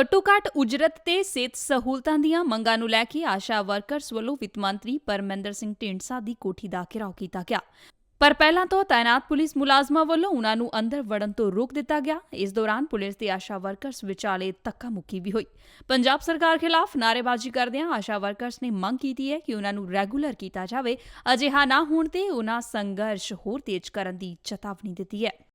ਘੱਟੋ-ਘੱਟ ਉਜਰਤ ਤੇ ਸਿਹਤ ਸਹੂਲਤਾਂ ਦੀਆਂ ਮੰਗਾਂ ਨੂੰ ਲੈ ਕੇ ਆਸ਼ਾ ਵਰਕਰਸ ਵੱਲੋਂ ਵਿੱਤ ਮੰਤਰੀ ਪਰਮਿੰਦਰ ਸਿੰਘ ਢੀਂਡਸਾ ਦੀ ਕੋਠੀ ਦਾ ਘਿਰਾਓ ਕੀਤਾ ਗਿਆ। ਪਰ ਪਹਿਲਾਂ ਤੋਂ ਤਾਇਨਾਤ ਪੁਲਿਸ ਮੁਲਾਜ਼ਮਾਂ ਵੱਲੋਂ ਉਨ੍ਹਾਂ ਨੂੰ ਅੰਦਰ ਵੜਨ ਤੋਂ ਰੋਕ ਦਿੱਤਾ ਗਿਆ। ਇਸ ਦੌਰਾਨ ਪੁਲਿਸ ਤੇ ਆਸ਼ਾ ਵਰਕਰਸ ਵਿਚਾਲੇ ਧੱਕਾ ਮੁੱਕੀ ਵੀ ਹੋਈ। ਪੰਜਾਬ ਸਰਕਾਰ ਖਿਲਾਫ ਨਾਅਰੇਬਾਜ਼ੀ ਕਰਦਿਆਂ ਆਸ਼ਾ ਵਰਕਰਸ ਨੇ ਮੰਗ ਕੀਤੀ ਹੈ ਕਿ ਉਨ੍ਹਾਂ ਨੂੰ ਰੈਗੂਲਰ ਕੀਤਾ ਜਾਵੇ। ਅਜਿਹਾ ਨਾ ਹੋਣ ਤੇ ਉਨ੍ਹਾਂ ਸੰਘਰਸ਼ ਹੋਰ ਤੇਜ਼ ਕਰਨ ਦੀ ਚੇਤਾਵਨੀ ਦਿੱਤੀ ਹੈ।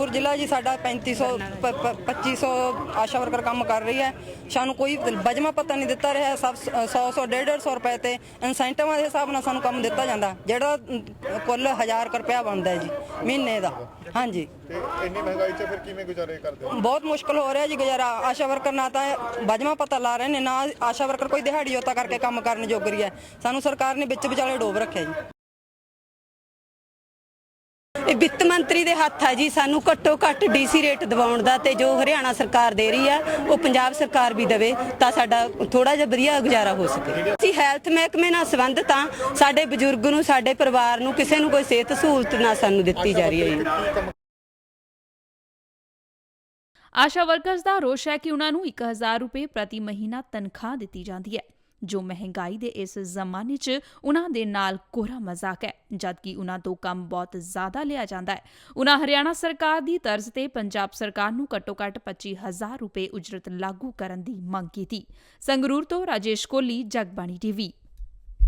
ਪੂਰ ਜ਼ਿਲ੍ਹਾ ਜੀ ਸਾਡਾ 3500 ਪ- ਪ- 2500 ਆਸ਼ਾ ਵਰਕਰ ਕੰਮ ਕਰ ਰਹੀ ਹੈ। ਸਾਨੂੰ ਕੋਈ ਬਜਮਾ ਪਤਾ ਨਹੀਂ ਦਿੱਤਾ ਰਿਹਾ ਸਭ 100 100 150 ਰੁਪਏ ਤੇ ਇਨਸੈਂਟਿਵਾਂ ਦੇ ਹਿਸਾਬ ਨਾਲ ਸਾਨੂੰ ਕੰਮ ਦਿੱਤਾ ਜਾਂਦਾ। ਜਿਹੜਾ ਅਮ, ਕੁੱਲ 1000 ਰੁਪਇਆ ਬਣਦਾ ਹੈ ਜੀ ਮਹੀਨੇ ਦਾ। ਹਾਂਜੀ। ਤੇ ਇੰਨੀ ਮਹਿੰਗਾਈ 'ਚ ਫਿਰ ਕਿਵੇਂ ਗੁਜ਼ਾਰੇ ਕਰਦੇ ਹੋ? ਬਹੁਤ ਮੁਸ਼ਕਲ ਹੋ ਰਿਹਾ ਜੀ ਗੁਜ਼ਾਰਾ। ਆਸ਼ਾ ਵਰਕਰ ਨਾ ਤਾਂ ਬਜਮਾ ਪਤਾ ਲਾ ਰਹੇ ਨੇ ਨਾ ਆਸ਼ਾ ਵਰਕਰ ਕੋਈ ਦਿਹਾੜੀ ਜੋਤਾ ਕਰਕੇ ਕੰਮ ਕਰਨ ਜੋਗਰੀ ਹੈ। ਸਾਨੂੰ ਸਰਕਾਰ ਨੇ ਵਿੱਚ ਵਿਚਾਲੇ ਡੋਬ ਰੱਖਿਆ ਜੀ। ਇਹ ਵਿੱਤ ਮੰਤਰੀ ਦੇ ਹੱਥ ਆ ਜੀ, ਸਾਨੂੰ ਘੱਟੋ ਘੱਟ ਡੀਸੀ ਰੇਟ ਦਿਵਾਉਣ ਦਾ ਤੇ ਜੋ ਹਰਿਆਣਾ ਸਰਕਾਰ ਦੇ ਰਹੀ ਆ, ਉਹ ਪੰਜਾਬ ਸਰਕਾਰ ਵੀ ਦੇਵੇ ਤਾਂ ਸਾਡਾ ਥੋੜਾ ਜਿਹਾ ਵਧੀਆ ਗੁਜ਼ਾਰਾ ਹੋ ਸਕੇ। ਅਸੀਂ ਹੈਲਥ ਮਹਿਕਮੇ ਨਾਲ ਸੰਬੰਧਿਤ ਹਾਂ, ਸਾਡੇ ਬਜ਼ੁਰਗ ਨੂੰ, ਸਾਡੇ ਪਰਿਵਾਰ ਨੂੰ ਕਿਸੇ ਨੂੰ ਕੋਈ ਸਿਹਤ ਸਹੂਲਤ ਨਾ ਸਾਨੂੰ ਦਿੱਤੀ ਜਾ ਰਹੀ ਹੈ ਜੀ। ਆਸ਼ਾ ਵਰਕਰਸ ਦਾ ਰੋਸ਼ ਹੈ ਕਿ ਉਨ੍ਹਾਂ ਨੂੰ 1000 ਰੁਪਏ ਪ੍ਰਤੀ ਮਹੀਨਾ ਤਨਖਾਹ ਦਿੱਤੀ ਜਾਂਦੀ ਹੈ। ਜੋ ਮਹਿੰਗਾਈ ਦੇ ਇਸ ਜ਼ਮਾਨੇ 'ਚ ਉਨ੍ਹਾਂ ਦੇ ਨਾਲ ਕੋਰਾ ਮਜ਼ਾਕ ਹੈ, ਜਦਕਿ ਉਨ੍ਹਾਂ ਤੋਂ ਕੰਮ ਬਹੁਤ ਜ਼ਿਆਦਾ ਲਿਆ ਜਾਂਦਾ ਹੈ। ਉਨ੍ਹਾਂ ਹਰਿਆਣਾ ਸਰਕਾਰ ਦੀ ਤਰਜ਼ ਤੇ ਪੰਜਾਬ ਸਰਕਾਰ ਨੂੰ ਘੱਟੋ-ਘੱਟ 25000 ਰੁਪਏ ਉਜਰਤ ਲਾਗੂ ਕਰਨ ਦੀ ਮੰਗ ਕੀਤੀ। ਸੰਗਰੂਰ ਤੋਂ ਰਾਜੇਸ਼ ਕੋਲੀ ਜਗਬਾਣੀ ਟੀਵੀ।